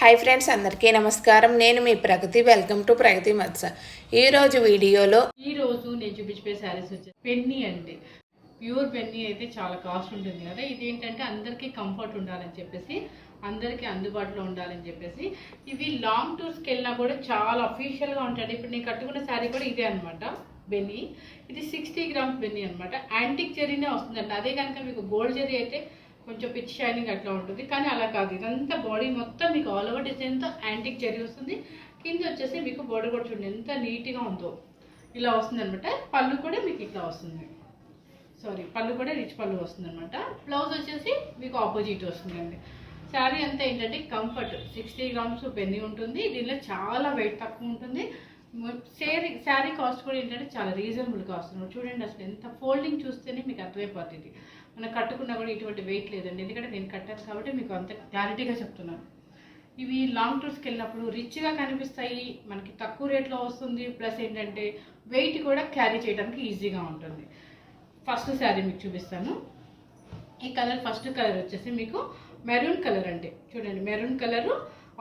Hi friends అందరికీ నమస్కారం. నేను మీ ప్రగతి. వెల్కమ్ టు ప్రగతి మత్స. ఈరోజు వీడియోలో ఈ రోజు నేను చూపించే శారీస్ వచ్చేసి పెన్నీ అండి. ప్యూర్ పెన్నీ అయితే చాలా కాస్ట్ ఉంటుంది కదా. ఇది ఏంటంటే అందరికీ కంఫర్ట్ ఉండాలని చెప్పేసి అందరికీ అందుబాటులో ఉండాలని చెప్పేసి ఇవి లాంగ్ టూర్స్కి వెళ్ళినా కూడా చాలా అఫీషియల్గా ఉంటాయి ఇప్పుడు నేను కట్టుకున్న శారీ కూడా ఇదే అనమాట బెన్నీ ఇది సిక్స్టీ గ్రామ్స్ బెన్నీ అనమాట యాంటిక్ జెరీనే వస్తుందండి. అదే కనుక మీకు గోల్డ్ జెరీ అయితే కొంచెం పిచ్ షైనింగ్ అట్లా ఉంటుంది. కానీ అలా కాదు. ఇదంతా బాడీ మొత్తం మీకు ఆల్ ఓవర్ డిజైన్తో యాంటిక్ జెరీ వస్తుంది. కింద వచ్చేసి మీకు బాడీ కూడా చూడండి. ఎంత నీట్గా ఉందో. ఇలా వస్తుంది అనమాట పళ్ళు కూడా మీకు ఇట్లా వస్తుంది. సారీ పళ్ళు కూడా రిచ్ పళ్ళు వస్తుంది అనమాట బ్లౌజ్ వచ్చేసి మీకు ఆపోజిట్ వస్తుందండి. శారీ అంతా ఏంటంటే కంఫర్ట్ సిక్స్టీ గ్రామ్స్ పెన్ని ఉంటుంది. దీనిలో చాలా వెయిట్ తక్కువ ఉంటుంది. శారీ శారీ కాస్ట్ కూడా ఏంటంటే చాలా రీజనబుల్ కాస్ట్. చూడండి అసలు ఎంత ఫోల్డింగ్ చూస్తేనే మీకు అర్థమైపోతుంది. మనం కట్టుకున్నా కూడా ఇటువంటి వెయిట్ లేదండి. ఎందుకంటే నేను కట్టాను కాబట్టి మీకు అంత క్లారిటీగా చెప్తున్నాను. ఇవి లాంగ్ టూర్స్కి వెళ్ళినప్పుడు రిచ్గా కనిపిస్తాయి మనకి తక్కువ రేట్లో వస్తుంది. ప్లస్ ఏంటంటే వెయిట్ కూడా క్యారీ చేయడానికి ఈజీగా ఉంటుంది. ఫస్ట్ శారీ మీకు చూపిస్తాను. ఈ కలర్ ఫస్ట్ కలర్ వచ్చేసి మీకు మెరూన్ కలర్ అంటే చూడండి maroon colour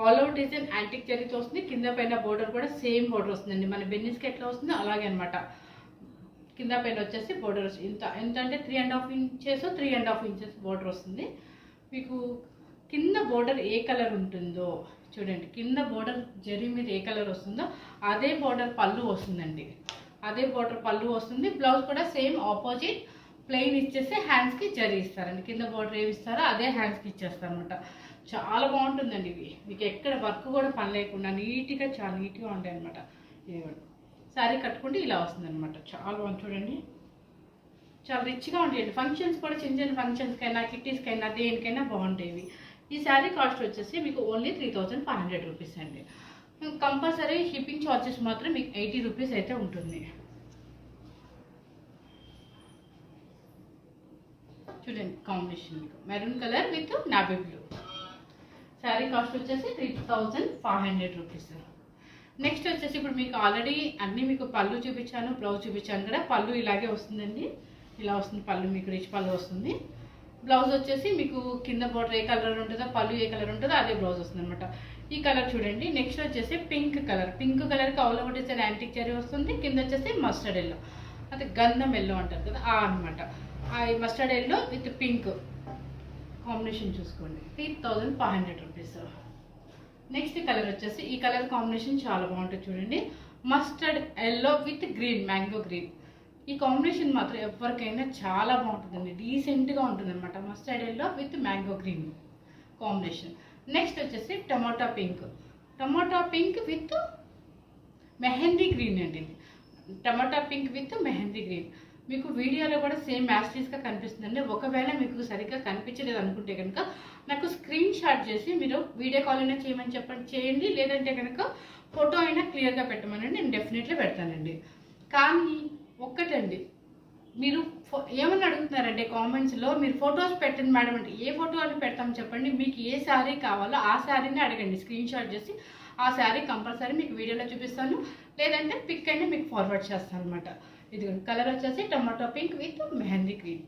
all out design antique జరీతో వస్తుంది. కింద పైన బోర్డర్ కూడా సేమ్ బోర్డర్ వస్తుందండి. మన బెన్నిస్కి ఎట్లా వస్తుందో అలాగే అనమాట కింద పైన వచ్చేసి బోర్డర్ ఇంత ఎంత అంటే three and half inches three and half inches border వస్తుంది. మీకు కింద బోర్డర్ ఏ కలర్ ఉంటుందో చూడండి. కింద బోర్డర్ జరీ మీద ఏ కలర్ వస్తుందో అదే బోర్డర్ పళ్ళు వస్తుందండి. అదే బోర్డర్ పళ్ళు వస్తుంది. బ్లౌజ్ కూడా సేమ్ ఆపోజిట్. ప్లెయిన్ ఇచ్చేసి హ్యాండ్స్కి జరీ ఇస్తారండి. కింద బోర్డర్ ఏమి ఇస్తారో అదే హ్యాండ్స్కి ఇచ్చేస్తారు అనమాట చాలా బాగుంటుందండి ఇవి. మీకు ఎక్కడ వర్క్ కూడా పని లేకుండా నీట్గా చాలా నీట్గా ఉంటాయి అనమాట ఇది కూడా శారీ కట్టుకుంటే ఇలా వస్తుంది అనమాట చాలా బాగుంది చూడండి. చాలా రిచ్గా ఉంటాయండి. ఫంక్షన్స్ కూడా చిన్న చిన్న ఫంక్షన్స్కైనా కిట్టీస్కైనా దేనికైనా బాగుంటాయి ఈ శారీ కాస్ట్ వచ్చేసి మీకు only three thousand five hundred rupees అండి. కంపల్సరీ షిప్పింగ్ ఛార్జెస్ మాత్రం మీకు ఎయిటీ రూపీస్ అయితే ఉంటుంది. చూడండి కాంబినేషన్ మీకు. Maroon colour with navy blue. Sari cost వచ్చేసి three thousand five hundred rupees next వచ్చేసి ఇప్పుడు మీకు ఆల్రెడీ అన్నీ మీకు పళ్ళు చూపించాను బ్లౌజ్ చూపించాను కదా పళ్ళు ఇలాగే వస్తుందండి. ఇలా వస్తుంది పళ్ళు మీకు రిచ్ పళ్ళు వస్తుంది. బ్లౌజ్ వచ్చేసి మీకు కింద బోర్డర్ ఏ కలర్ ఉంటుందో పళ్ళు ఏ కలర్ ఉంటుందో అదే బ్లౌజ్ వస్తుంది అనమాట ఈ కలర్ చూడండి. నెక్స్ట్ వచ్చేసి పింక్ కలర్ పింక్ కలర్కి అవులో ఓవర్ యాంటిక్ చెరీ వస్తుంది. కింద వచ్చేసి మస్టర్డ్ ఎల్లో అది గంధం ఎల్లో అంటారు కదా ఆ అనమాట ఆ mustard yellow with pink combination చూసుకోండి. Three thousand five hundred rupees. Next colour వచ్చేసి ఈ కలర్ కాంబినేషన్ చాలా బాగుంటుంది చూడండి. Mustard yellow with green mango green ఈ కాంబినేషన్ మాత్రం ఎవరికైనా చాలా బాగుంటుందండి. డీసెంట్గా ఉంటుంది అనమాట mustard yellow with mango green combination. Next వచ్చేసి tomato pink. Tomato pink with mehndi green అండి ఇది. Tomato pink with mehndi green మీకు వీడియోలో కూడా సేమ్ మ్యాస్టీస్గా కనిపిస్తుందండి. ఒకవేళ మీకు సరిగ్గా కనిపించలేదు అనుకుంటే కనుక నాకు స్క్రీన్ షాట్ చేసి మీరు వీడియో కాల్ అయినా చేయమని చెప్పండి. చేయండి. లేదంటే కనుక ఫోటో అయినా క్లియర్గా పెట్టమని నేను డెఫినెట్లీ పెడతానండి. కానీ ఒక్కటండి. మీరు ఫో- ఏమని అడుగుతున్నారంటే కామెంట్స్లో మీరు ఫొటోస్ పెట్టండి మేడం అంటే ఏ ఫోటో అని పెడతాం చెప్పండి. మీకు ఏ శారీ కావాలో ఆ శారీని అడగండి. స్క్రీన్ షాట్ చేసి ఆ శారీ కంపల్సరీ మీకు వీడియోలో చూపిస్తాను. లేదంటే పిక్ అయినా మీకు ఫార్వర్డ్ చేస్తాను అనమాట ఇది కలర్ వచ్చేసి tomato pink with mehndi cream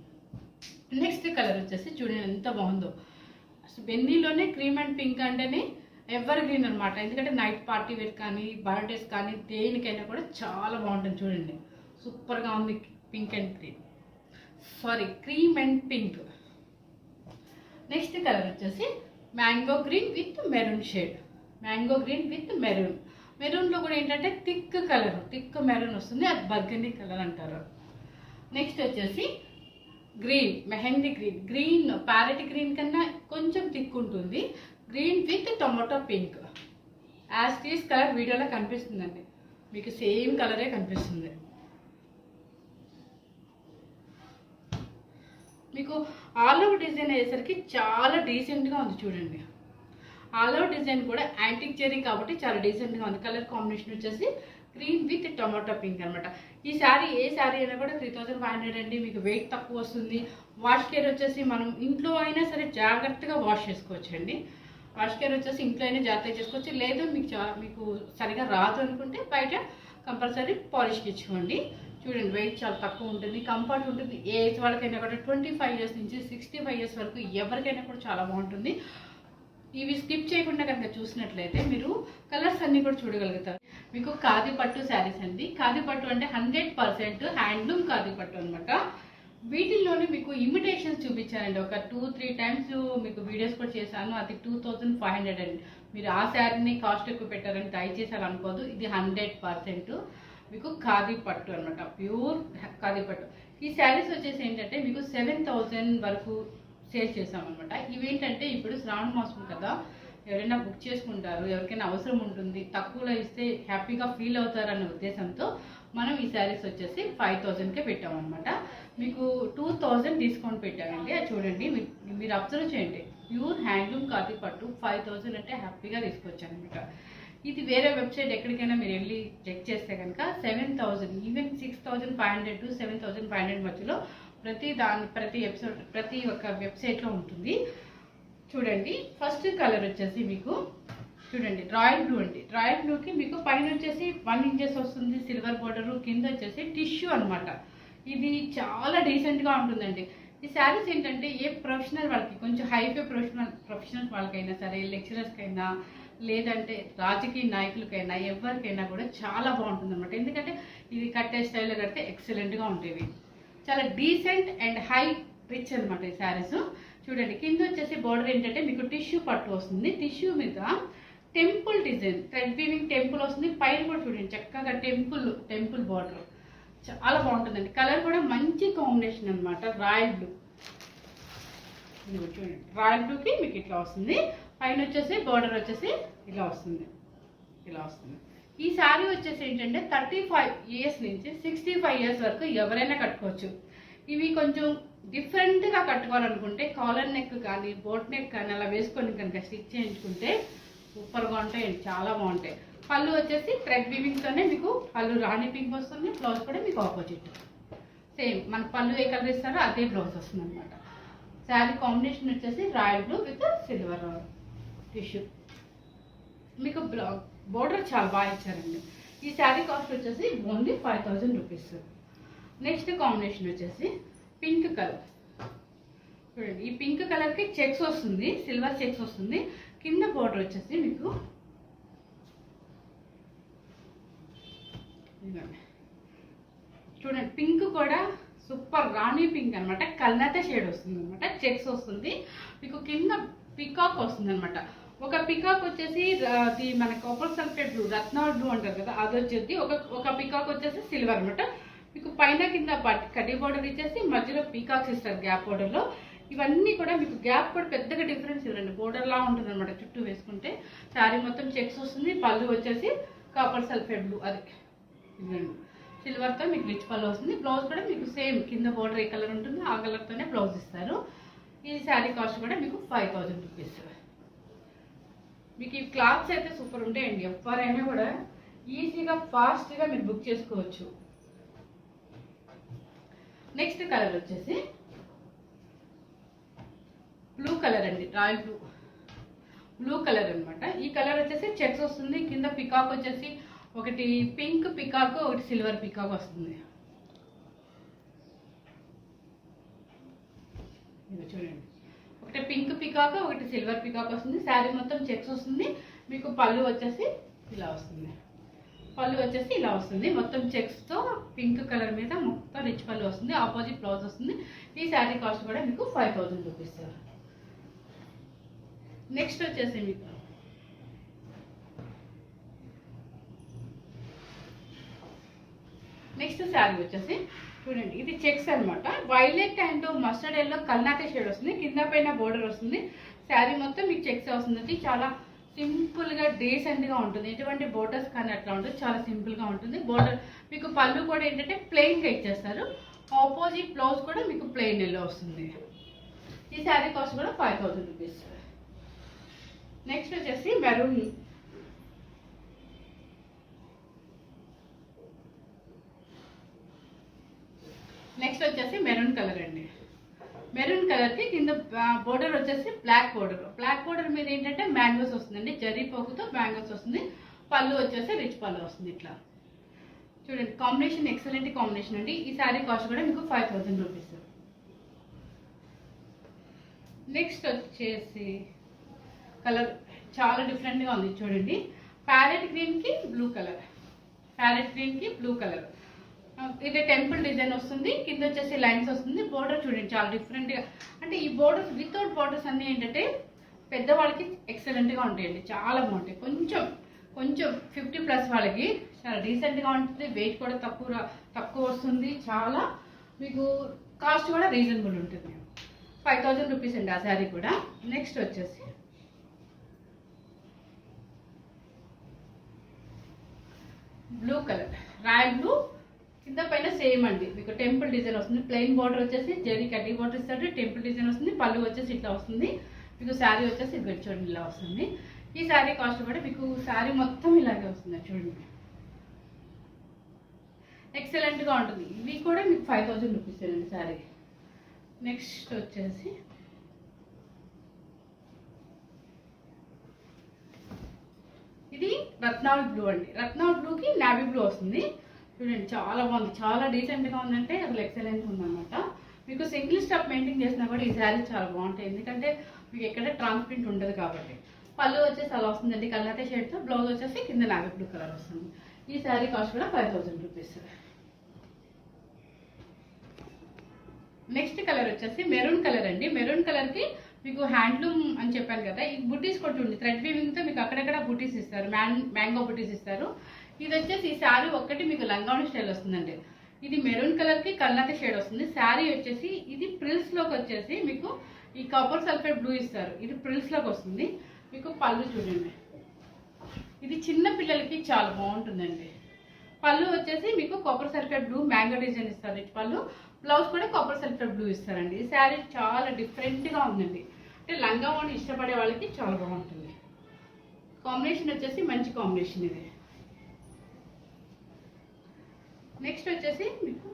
next colour వచ్చేసి చూడండి ఎంత బాగుందో. బెన్నీలోనే క్రీమ్ అండ్ పింక్ అంటేనే ఎవర్ గ్రీన్ అనమాట ఎందుకంటే నైట్ పార్టీ వేర్ కానీ బర్త్డేస్ కానీ దేనికైనా కూడా చాలా బాగుంటుంది చూడండి. సూపర్గా ఉంది pink and cream sorry cream and pink next colour వచ్చేసి mango green with maroon shade mango green with maroon. మెరూన్లో కూడా ఏంటంటే థిక్ కలర్ థిక్ మెరూన్ వస్తుంది అది బర్గండీ కలర్ అంటారు. నెక్స్ట్ వచ్చేసి green mehndi green. Green parrot green కన్నా కొంచెం thick ఉంటుంది. Green with tomato pink. As it is colour వీడియోలో కనిపిస్తుందండి. మీకు సేమ్ కలరే కనిపిస్తుంది. మీకు ఆల్ ఓవర్ డిజైన్ అయ్యేసరికి చాలా డీసెంట్గా ఉంది చూడండి. ఆల్ అవుట్ డిజైన్ కూడా యాంటిక్ జెరీ కాబట్టి చాలా డీసెంట్గా ఉంది. కలర్ కాంబినేషన్ వచ్చేసి గ్రీన్ విత్ టొమాటో పింక్ అనమాట ఈ శారీ ఏ శారీ అయినా కూడా త్రీ థౌజండ్ ఫైవ్ హండ్రెడ్ అండి. మీకు వెయిట్ తక్కువ వస్తుంది. వాష్ కేర్ వచ్చేసి మనం ఇంట్లో అయినా సరే జాగ్రత్తగా వాష్ చేసుకోవచ్చండి. వాష్ కేర్ వచ్చేసి ఇంట్లో అయినా జాగ్రత్తగా చేసుకోవచ్చు. లేదు మీకు మీకు సరిగా రాదు అనుకుంటే బయట కంపల్సరీ పాలిష్కి ఇచ్చుకోండి చూడండి వెయిట్ చాలా తక్కువ ఉంటుంది. కంఫర్ట్ ఉంటుంది. ఏ ఏజ్ వాళ్ళకైనా కూడా ట్వంటీ ఫైవ్ ఇయర్స్ నుంచి సిక్స్టీ ఫైవ్ ఇయర్స్ వరకు ఎవరికైనా కూడా చాలా బాగుంటుంది. ఇవి స్కిప్ చేయకుండా కనుక చూసినట్లయితే మీరు కలర్స్ అన్ని కూడా చూడగలుగుతారు. మీకు ఖాదీ పట్టు శారీస్ అండి. ఖాదీ పట్టు అంటే హండ్రెడ్ పర్సెంట్ హ్యాండ్లూమ్ ఖాదీ పట్టు అనమాట వీటిల్లోనే మీకు ఇమిటేషన్స్ చూపించానండి. ఒక టూ త్రీ టైమ్స్ మీకు వీడియోస్ కూడా చేశాను. అది టూ థౌజండ్ ఫైవ్ హండ్రెడ్ అండి. మీరు ఆ శారీని కాస్ట్ ఎక్కువ పెట్టారని దయచేసి అలా అనుకోదు. ఇది హండ్రెడ్ పర్సెంట్ మీకు ఖాదీ పట్టు అనమాట ప్యూర్ ఖాదీ పట్టు. ఈ శారీస్ వచ్చేసి ఏంటంటే మీకు సెవెన్ థౌజండ్ వరకు సేల్ చేసామన్నమాట ఇవేంటంటే ఇప్పుడు శ్రావణ మాసం కదా ఎవరైనా బుక్ చేసుకుంటారు ఎవరికైనా అవసరం ఉంటుంది తక్కువలో ఇస్తే హ్యాపీగా ఫీల్ అవుతారనే ఉద్దేశంతో మనం ఈ శారీస్ వచ్చేసి ఫైవ్ థౌజండ్కే పెట్టామన్నమాట. మీకు టూ థౌజండ్ డిస్కౌంట్ పెట్టామండి అది చూడండి మీ- మీరు అబ్జర్వ్ చేయండి. ప్యూర్ హ్యాండ్లూమ్ కాఫీ పట్టు ఫైవ్ థౌజండ్ అంటే హ్యాపీగా తీసుకొచ్చాను అనమాట ఇది వేరే వెబ్సైట్ ఎక్కడికైనా మీరు వెళ్ళి చెక్ చేస్తే కనుక seven thousand even six thousand five hundred to seven thousand five hundred మధ్యలో ప్రతి దాని ప్రతి ఎపిసోడ్ ప్రతి ఒక్క వెబ్సైట్లో ఉంటుంది. చూడండి ఫస్ట్ కలర్ వచ్చేసి మీకు చూడండి రాయల్ బ్లూ అండి. రాయల్ బ్లూకి మీకు పైన వచ్చేసి వన్ ఇంచెస్ వస్తుంది సిల్వర్ బోర్డరు కింద వచ్చేసి టిష్యూ అన్నమాట. ఇది చాలా డీసెంట్గా ఉంటుందండి. ఈ శారీస్ ఏంటంటే ఏ ప్రొఫెషనల్ వాళ్ళకి కొంచెం హైఫే ప్రొఫెషనల్ ప్రొఫెషనల్ వాళ్ళకైనా సరే లెక్చరర్స్కైనా లేదంటే రాజకీయ నాయకులకైనా ఎవరికైనా కూడా చాలా బాగుంటుంది అనమాట ఎందుకంటే ఇది కట్టే స్టైల్లో కడితే ఎక్సలెంట్గా ఉంటాయి చాలా డీసెంట్ అండ్ హై రిచ్ అనమాట ఈ శారీస్ చూడండి కింద వచ్చేసి బార్డర్ ఏంటంటే మీకు టిష్యూ పట్టు వస్తుంది. టిష్యూ మీద temple design thread weaving temple వస్తుంది. పైన కూడా చూడండి చక్కగా టెంపుల్ టెంపుల్ బార్డర్ చాలా బాగుంటుందండి. కలర్ కూడా మంచి కాంబినేషన్ అనమాట రాయల్ బ్లూ చూడండి రాయల్ బ్లూకి మీకు ఇట్లా వస్తుంది. పైన వచ్చేసి బార్డర్ వచ్చేసి ఇలా వస్తుంది. ఇలా వస్తుంది. ఈ శారీ వచ్చేసి ఏంటంటే థర్టీ ఫైవ్ ఇయర్స్ నుంచి సిక్స్టీ ఫైవ్ ఇయర్స్ వరకు ఎవరైనా కట్టుకోవచ్చు. ఇవి కొంచెం డిఫరెంట్గా కట్టుకోవాలనుకుంటే కాలర్ నెక్ కానీ బోట్ నెక్ కానీ అలా వేసుకొని కనుక స్టిచ్ చేయించుకుంటే సూపర్గా ఉంటాయి చాలా బాగుంటాయి. పళ్ళు వచ్చేసి థ్రెడ్ వీవింగ్తోనే మీకు పళ్ళు రాణి పింక్ వస్తుంది బ్లౌజ్ కూడా మీకు ఆపోజిట్ సేమ్ మన పళ్ళు ఏ కలర్ ఇస్తారో అదే బ్లౌజ్ వస్తుంది అనమాట శారీ కాంబినేషన్ వచ్చేసి royal blue with silver tissue మీకు బ్లౌజ్ బోర్డర్ చాలా బాగా ఇచ్చారండి. ఈ శారీ కాస్ట్ వచ్చేసి only five thousand rupees. Next combination వచ్చేసి పింక్ కలర్. చూడండి ఈ పింక్ కలర్కి చెక్స్ వస్తుంది సిల్వర్ చెక్స్ వస్తుంది. కింద బోర్డర్ వచ్చేసి మీకు చూడండి పింక్ కూడా సూపర్ రాణి పింక్ అనమాట కల్నత షేడ్ వస్తుంది అనమాట చెక్స్ వస్తుంది. మీకు కింద పికాక్ వస్తుంది అనమాట ఒక పికాక్ వచ్చేసి అది మన కాపర్ సల్ఫేట్ బ్లూ బ్లూ అంటారు కదా అది వచ్చేసి ఒక ఒక పికాక్ వచ్చేసి సిల్వర్ అనమాట. మీకు పైన కింద పట్- కడ్డీ బోర్డర్ ఇచ్చేసి మధ్యలో పీకాక్స్ ఇస్తారు గ్యాప్ బోర్డర్లో ఇవన్నీ కూడా మీకు గ్యాప్ కూడా పెద్దగా డిఫరెన్స్ ఇవ్వండి బోర్డర్లా ఉంటుంది అనమాట చుట్టూ వేసుకుంటే. శారీ మొత్తం చెక్స్ వస్తుంది. పళ్ళు వచ్చేసి కాపర్ సల్ఫేట్ బ్లూ అది. ఇవ్వండి సిల్వర్తో మీకు రిచ్ పళ్ళు వస్తుంది. బ్లౌజ్ కూడా మీకు సేమ్ కింద బోర్డర్ ఏ కలర్ ఉంటుంది ఆ కలర్తోనే బ్లౌజ్ ఇస్తారు. ఈ శారీ కాస్ట్ కూడా మీకు ఫైవ్ థౌజండ్ రూపీస్ మీకు ఈ క్లాత్స్ అయితే సూపర్ ఉంటాయండి ఎవరైనా కూడా ఈజీగా ఫాస్ట్గా మీరు బుక్ చేసుకోవచ్చు. నెక్స్ట్ కలర్ వచ్చేసి బ్లూ కలర్ అండి. Royal blue. బ్లూ కలర్ అనమాట ఈ కలర్ వచ్చేసి చెక్స్ వస్తుంది. కింద పికాక్ వచ్చేసి ఒకటి పింక్ పికాక్ ఒకటి సిల్వర్ పికాక్ వస్తుంది. చూడండి. ఒకటి పింక్ పికాక్ ఒకటి సిల్వర్ పికాక్ వస్తుంది. శారీ మొత్తం చెక్స్ వస్తుంది. మీకు పళ్ళు వచ్చేసి ఇలా వస్తుంది. పళ్ళు వచ్చేసి ఇలా వస్తుంది. మొత్తం చెక్స్తో పింక్ కలర్ మీద మొత్తం రిచ్ పళ్ళు వస్తుంది. ఆపోజిట్ బ్లౌజ్ వస్తుంది. ఈ శారీ కాస్ట్ కూడా మీకు ఫైవ్ థౌజండ్ రూపీస్ నెక్స్ట్ వచ్చేసి మీకు. నెక్స్ట్ శారీ వచ్చేసి చూడండి ఇది చెక్స్ అనమాట వైలెట్ అండ్ మస్టర్డ్ ఎల్లో కల్నాటే షేడ్ వస్తుంది. కింద పైన బోర్డర్ వస్తుంది. శారీ మొత్తం మీకు చెక్స్ వస్తుంది. చాలా సింపుల్గా డీసెంట్గా ఉంటుంది. ఎటువంటి బోర్డర్స్ కానీ అట్లా ఉంటుంది చాలా సింపుల్గా ఉంటుంది. బోర్డర్ మీకు పళ్ళు కూడా ఏంటంటే ప్లెయిన్గా ఇచ్చేస్తారు. ఆపోజిట్ బ్లౌజ్ కూడా మీకు ప్లెయిన్ ఎల్లో వస్తుంది. ఈ శారీ కాస్ట్ కూడా ఫైవ్ థౌసండ్ రూపీస్ నెక్స్ట్ వచ్చేసి మెరూన్ నెక్స్ట్ వచ్చేసి మెరూన్ కలర్ అండి. మెరూన్ కలర్కి కింద బోర్డర్ వచ్చేసి బ్లాక్ బోర్డర్ బ్లాక్ బోర్డర్ మీద ఏంటంటే మ్యాంగోస్ వస్తుందండి. జరీ పోకుతో మ్యాంగోస్ వస్తుంది. పళ్ళు వచ్చేసి రిచ్ పళ్ళు వస్తుంది ఇట్లా. చూడండి కాంబినేషన్ ఎక్సలెంట్ కాంబినేషన్ అండి. ఈ శారీ కాస్ట్ కూడా మీకు ఫైవ్ థౌసండ్ రూపీస్ నెక్స్ట్ వచ్చేసి కలర్ చాలా డిఫరెంట్గా ఉంది చూడండి. ప్యారెట్ గ్రీన్కి బ్లూ కలర్ ప్యారెట్ గ్రీన్కి బ్లూ కలర్ ఇది టెంపుల్ డిజైన్ వస్తుంది కింద వచ్చేసి లైన్స్ వస్తుంది బోర్డర్ చూడండి చాలా డిఫరెంట్గా అంటే ఈ బోర్డర్స్ వితౌట్ బోర్డర్స్ అన్నీ ఏంటంటే పెద్దవాళ్ళకి ఎక్సలెంట్గా ఉంటాయండి చాలా బాగుంటాయి. కొంచెం కొంచెం ఫిఫ్టీ ప్లస్ వాళ్ళకి చాలా రీసెంట్గా ఉంటుంది వెయిట్ కూడా తక్కువ తక్కువ వస్తుంది చాలా మీకు కాస్ట్ కూడా రీజనబుల్ ఉంటుంది. ఫైవ్ థౌజండ్ రూపీస్ అండి ఆ శారీ కూడా. నెక్స్ట్ వచ్చేసి బ్లూ కలర్ రాయల్ బ్లూ కింద పైన సేమ్ అండి. మీకు టెంపుల్ డిజైన్ వస్తుంది. ప్లెయిన్ బార్డర్ వచ్చేసి జరీ కటింగ్ బార్డర్ ఇస్తారు టెంపుల్ డిజైన్ వస్తుంది. పళ్ళు వచ్చేసి ఇట్లా వస్తుంది. మీకు శారీ వచ్చేసి ఇది చూడండి ఇలా వస్తుంది. ఈ శారీ కాస్ట్ కూడా మీకు శారీ మొత్తం ఇలాగే వస్తుంది చూడండి. ఎక్సలెంట్గా ఉంటుంది. ఇవి కూడా మీకు ఫైవ్ థౌజండ్ రూపీస్ అండి శారీ. నెక్స్ట్ వచ్చేసి ఇది రత్నావళి బ్లూ అండి. రత్నావళి బ్లూకి నావీ బ్లూ వస్తుంది. చూడండి చాలా బాగుంది. చాలా డీసెంట్గా ఉందంటే అసలు ఎక్సలెంట్ ఉందన్నమాట. మీకు సింగిల్ స్టాప్ మెయింటైన్ చేసినా కూడా ఈ శారీ చాలా బాగుంటాయి. ఎందుకంటే మీకు ఎక్కడ ట్రాన్స్ప్రింట్ ఉండదు కాబట్టి. పళ్ళు వచ్చేసి అలా వస్తుందండి. కల్లాటే షేడ్తో బ్లౌజ్ వచ్చేసి కింద నావీ బ్లూ కలర్ వస్తుంది. ఈ శారీ కాస్ట్ కూడా five thousand rupees next colour వచ్చేసి మెరూన్ కలర్ అండి. మెరూన్ కలర్కి మీకు హ్యాండ్లూమ్ అని చెప్పాను కదా. ఈ బుటీస్ కొట్టి ఉంది థ్రెడ్ వీవింగ్తో మీకు అక్కడక్కడ బుటీస్ ఇస్తారు. మ్యాన్ మ్యాంగో బుటీస్ ఇస్తారు. ఇది వచ్చేసి ఈ శారీ ఒక్కటి మీకు లంగాణి స్టైల్ వస్తుందండి. ఇది మెరూన్ కలర్కి కల్లాక షేడ్ వస్తుంది. శారీ వచ్చేసి ఇది ప్రిల్స్లోకి వచ్చేసి మీకు ఈ కాపర్ సల్ఫేట్ బ్లూ ఇస్తారు. ఇది ప్రిల్స్లోకి వస్తుంది. మీకు పళ్ళు చూడండి. ఇది చిన్న పిల్లలకి చాలా బాగుంటుందండి. పళ్ళు వచ్చేసి మీకు copper sulphate blue mango design ఇస్తారు. ఇటు పళ్ళు బ్లౌజ్ కూడా కాపర్ సల్ఫేట్ బ్లూ ఇస్తారండి. ఈ శారీ చాలా డిఫరెంట్గా ఉందండి. అంటే లంగా ఓణి ఇష్టపడే వాళ్ళకి చాలా బాగుంటుంది. కాంబినేషన్ వచ్చేసి మంచి కాంబినేషన్ ఇది. నెక్స్ట్ వచ్చేసి మీకు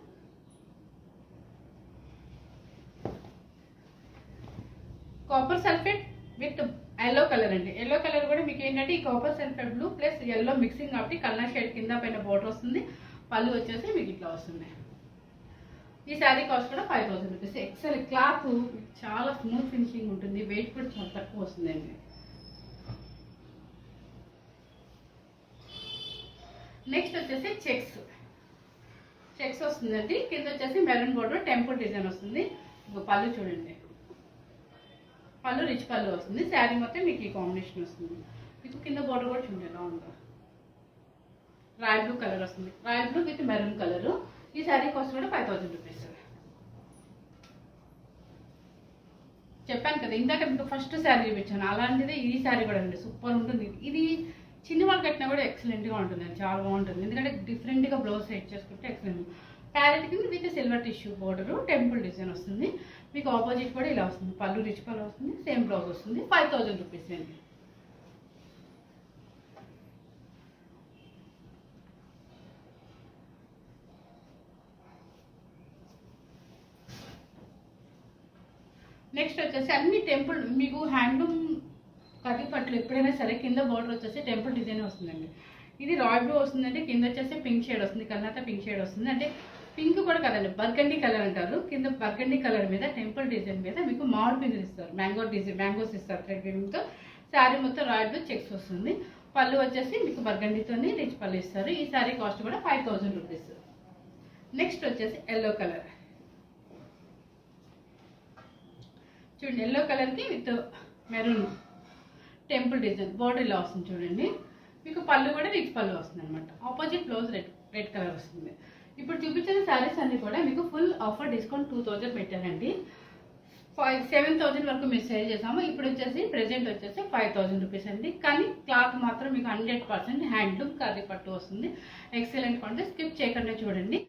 copper sulphate with yellow colour అండి. ఎల్లో కలర్ కూడా మీకు ఏంటంటే ఈ copper sulphate blue plus yellow mixing కాబట్టి కలర్ షేడ్ కింద పైన బోర్డర్ వస్తుంది. పళ్ళు వచ్చేసి మీకు ఇట్లా వస్తుంది ఈ శారీ కాస్ట్ కూడా five thousand rupees excel cloth చాలా స్మూత్ ఫినిషింగ్ ఉంటుంది. వెయిట్ కూడా చాలా తక్కువ వస్తుందండి. నెక్స్ట్ వచ్చేసి చెక్స్ చెక్స్ వస్తుందండి. కింద వచ్చేసి మెరూన్ బోర్డర్ టెంపుల్ డిజైన్ వస్తుంది. పళ్ళు చూడండి. పళ్ళు రిచ్ పళ్ళు వస్తుంది. శారీ మొత్తం మీకు ఈ కాంబినేషన్ వస్తుంది. మీకు కింద బోర్డర్ కూడా చూడండి ఎలా ఉందో. రాయల్ బ్లూ కలర్ వస్తుంది. Royal blue with maroon colour ఈ శారీ కాస్ట్ కూడా ఫైవ్ థౌసండ్ రూపీస్ చెప్పాను కదా ఇందాక మీకు ఫస్ట్ శారీ చూపించాను. అలాంటిదే ఈ శారీ కూడా అండి. సూపర్ ఉంటుంది. ఇది చిన్న వాళ్ళు కట్టినా కూడా ఎక్సలెంట్గా ఉంటుంది. చాలా బాగుంటుంది. ఎందుకంటే డిఫరెంట్గా బ్లౌజ్ సెట్ చేసుకుంటే ఎక్సలెంట్ ప్యారెట్ కింద with silver tissue border temple design వస్తుంది. మీకు ఆపోజిట్ కూడా ఇలా వస్తుంది. పళ్ళు రిచ్ పళ్ళు వస్తుంది. సేమ్ బ్లౌజ్ వస్తుంది. ఫైవ్ థౌజండ్ రూపీస్ అండి నెక్స్ట్ వచ్చేసి అన్ని టెంపుల్ మీకు హ్యాండ్లూమ్ కది పట్లు ఎప్పుడైనా సరే కింద బోర్డర్ వచ్చేసి టెంపుల్ డిజైన్ వస్తుందండి. ఇది రాయల్ బ్లూ వస్తుందంటే కింద వచ్చేసి పింక్ షేడ్ వస్తుంది కల్లాత పింక్ షేడ్ వస్తుంది. అంటే పింక్ కూడా కదండి బర్గండి కలర్ అంటారు. కింద బర్గండి కలర్ మీద టెంపుల్ డిజైన్ మీద మీకు మామిడి పిండి ఇస్తారు మ్యాంగో డిజైన్ మ్యాంగోస్ ఇస్తారు థ్రెడ్ వీవింగ్తో శారీ మొత్తం రాయల్ బ్లూ చెక్స్ వస్తుంది. పళ్ళు వచ్చేసి మీకు బర్గండితోనే రిచ్ పళ్ళు ఇస్తారు. ఈ శారీ కాస్ట్ కూడా ఫైవ్ థౌజండ్ రూపీస్ నెక్స్ట్ వచ్చేసి ఎల్లో కలర్ చూడండి ఎల్లో కలర్కి with maroon temple design border ఇలా వస్తుంది చూడండి. మీకు పళ్ళు కూడా రిచ్ పళ్ళు వస్తుంది అనమాట opposite blouse red red colour వస్తుంది. ఇప్పుడు చూపించిన శారీస్ అన్ని కూడా మీకు full offer discount two thousand పెట్టారండి. ఫైవ్ సెవెన్ థౌజండ్ వరకు మేము సేల్ చేసాము. ఇప్పుడు వచ్చేసి ప్రెజెంట్ వచ్చేసి ఫైవ్ థౌజండ్ రూపీస్ అండి. కానీ క్లాత్ మాత్రం మీకు హండ్రెడ్ పర్సెంట్ హ్యాండ్లూమ్ కర్రీ పట్టు వస్తుంది. ఎక్సలెంట్ క్వాలిటీ స్కిప్ చేయకుండా చూడండి.